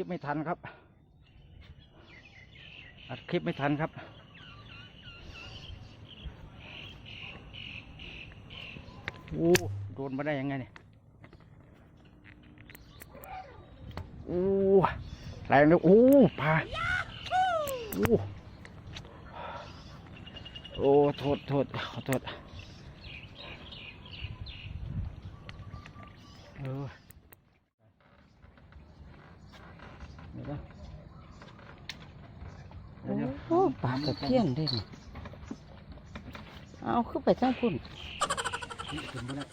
ลิปไม่ทันครับ อัดคลิปไม่ทันครับ โอ้โดนมาได้ยังไงเนี่ย โอ้แรงเลยโอ้ปลาโอ้โอ้โทษโทษขอโทษเออเดี๋ยวนะเดี๋ยวเดี๋ยว โอ้ ปลาตะเพียนเด้นี่เอาขึ้นไปทางพุ่นถึงไปแล้ว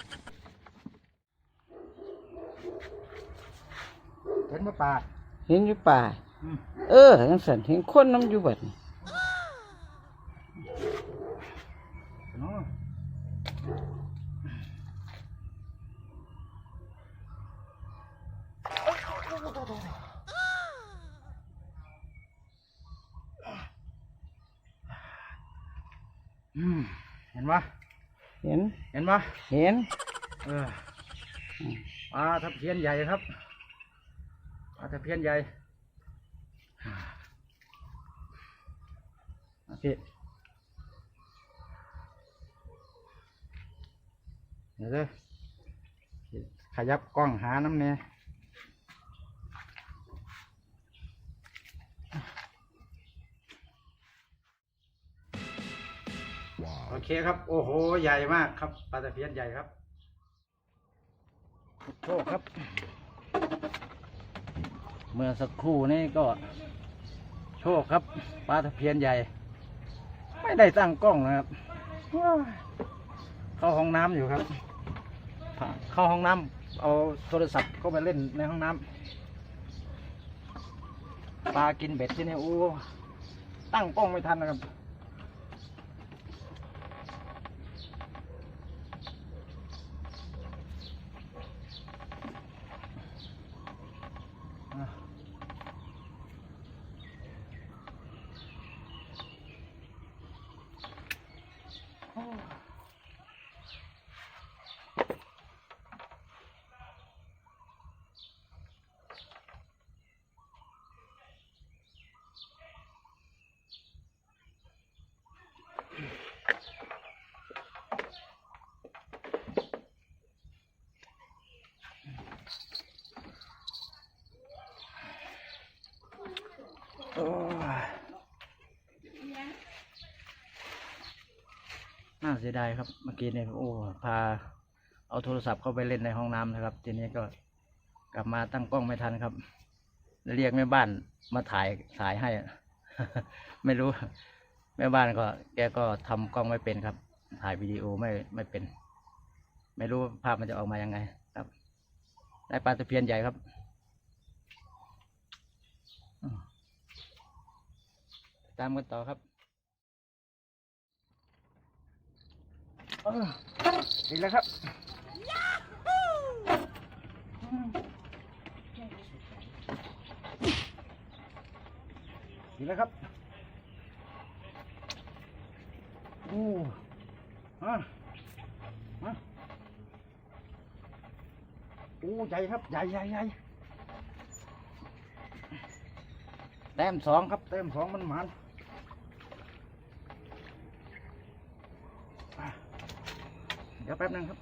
เห็นไหมปลาเห็นอยู่ป่าอืมเออจังสันเห็นคนน้ำอยู่บัดนี่ เนาะอืม เห็นปะเห็น เห็นปะเห็น เออปลาตะเพียนใหญ่ครับปลาตะเพียนใหญ่โอเคเดี๋ยวเด้อขยับกล้องหาน้ำเนี่ย เคครับ โอ้โห ใหญ่มากครับปลาตะเพียนใหญ่ครับโชคครับ เมื่อสักครู่นี้ก็ โชคครับปลาตะเพียนใหญ่ ไม่ได้ตั้งกล้องนะครับ เข้าห้องน้ำอยู่ครับ เข้าห้องน้ำเอาโทรศัพท์เข้าไปเล่นในห้องน้ำปลากินเบ็ดที่นี่โอ้ตั้งกล้องไม่ทันนะครับ น่าเสียดายครับ เมื่อกี้เนี่ยโอ้พา เอาโทรศัพท์เข้าไปเล่นในห้องน้ำนะครับ ทีนี้ก็กลับมาตั้งกล้องไม่ทันครับ เรียกแม่บ้านมาถ่ายถ่ายให้ ไม่รู้ แม่บ้านก็ แกก็ทำกล้องไม่เป็นครับ ถ่ายวิดีโอไม่ไม่เป็น ไม่รู้ภาพมันจะออกมายังไง ครับ ได้ปลาตะเพียนใหญ่ครับ ตามกันต่อครับเออดีแล้วครับดีแล้วครับโอ้ฮะฮะโอ้ใหญ่ครับ ใหญ่ใหญ่ใหญ่แต้มสองครับ แต้มสองมันหมันอะเดี๋ยวแป๊บนึงครับ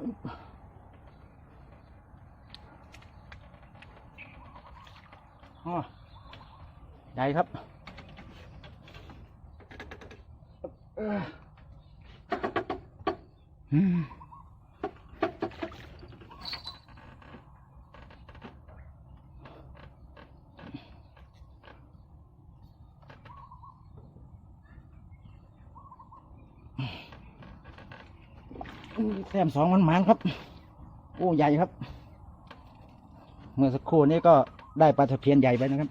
อึ๊บอ๋อใหญ่ครับเอ่ออืม แต้มสองมันหมานครับ โอ้ใหญ่ครับ เมื่อสักครู่นี้ก็ได้ปลาตะเพียนใหญ่ไปนะครับ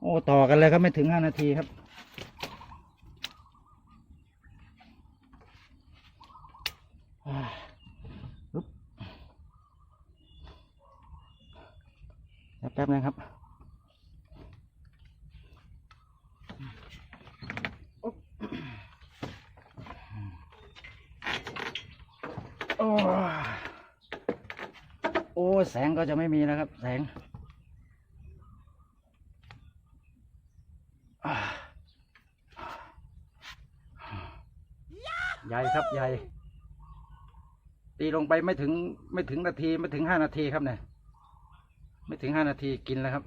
โอ้ต่อกันเลยครับไม่ถึงห้านาทีครับอ่าปึ๊บเดี๋ยวแป๊บนึงครับ โอ้ย อ้ย แสงก็จะไม่มีแล้วครับ แสงใหญ่ครับใหญ่ ตีลงไปไม่ถึงไม่ถึงนาทีไม่ถึงห้านาทีครับเนี่ยไม่ถึงห้านาทีกินแล้วครับ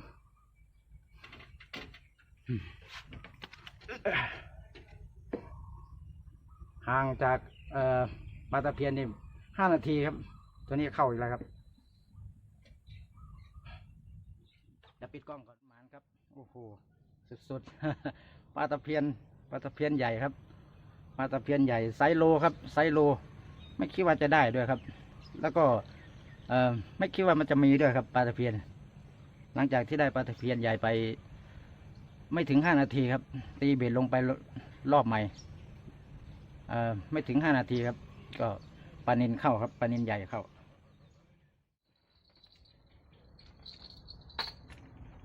ห่างจากเออปลาตะเพียนนี่ห้านาทีครับ ตัวนี้เข้าอีกแล้วครับ จะปิดก ล้องก่อนหมานครับโอ้โหสุดๆปลาตะเพียนปลาตะเพียนใหญ่ครับปลาตะเพียนใหญ่ไซโลครับไซโล ไม่คิดว่าจะได้ด้วยครับ แล้วก็เอ่อไม่คิดว่ามันจะมีด้วยครับปลาตะเพียน หลังจากที่ได้ปลาตะเพียนใหญ่ไป ไม่ถึงห้านาทีครับ ตีเบ็ดลงไปรอบใหม่เอ่อไม่ถึงห้านาทีครับ ก็ปลานินเข้าครับปลานินใหญ่เข้า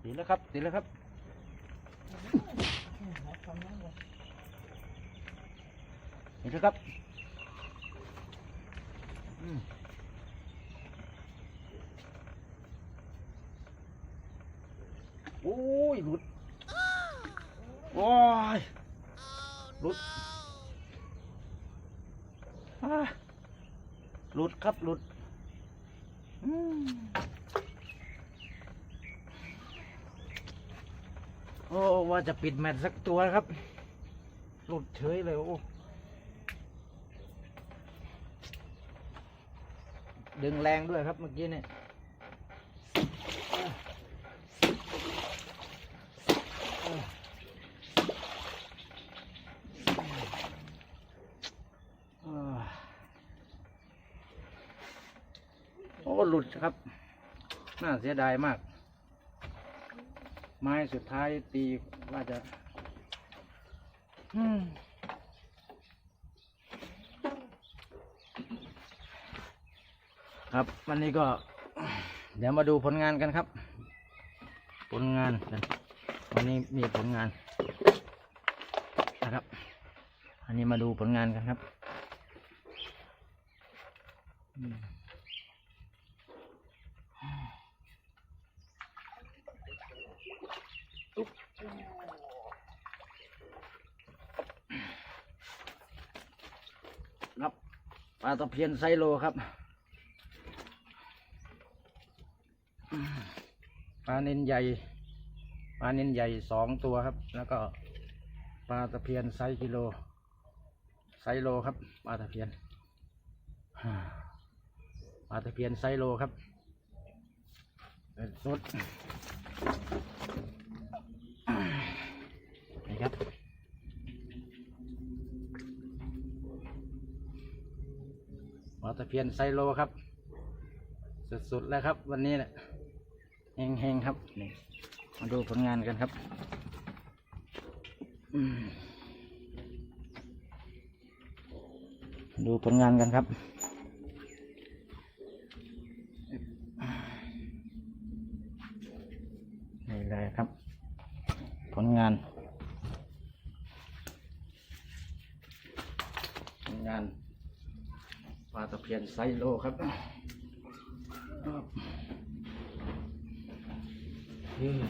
ติดแล้วครับติดแล้วครับติดแล้วครับอืมโอ้ยหลุดโอ้ยหลุดอ่าหลุดครับหลุดอืม โอ้ ว่าจะปิดแมตช์สักตัวครับ หลุดเฉยเลยโอ้ดึงแรงด้วยครับเมื่อกี้เนี่ยโอ้หลุดครับ น่าเสียดายมาก ไม้สุดท้ายตีว่าจะอืมครับวันนี้ก็ เดี๋ยวมาดูผลงานกันครับ ผลงานกันวันนี้มีผลงาน นะครับ อันนี้มาดูผลงานกันครับ อืม ครับปลาตะเพียนไซโลครับปลาเนินใหญ่ปลาเนินใหญ่สองตัวครับ แล้วก็ปลาตะเพียนไซกิโล ไซโลครับปลาตะเพียนปลาตะเพียนไซโลครับเป็นสุดนี่ครับ ปลา ตะเพียนไซโลครับ สุดๆแล้วครับ วันนี้เนี่ยเฮงๆครับนี่มาดูผลงานกันครับดูผลงานกันครับนี่เลยครับ ผลงาน ผลงาน ปลี่ยนไซโลครับครับอืม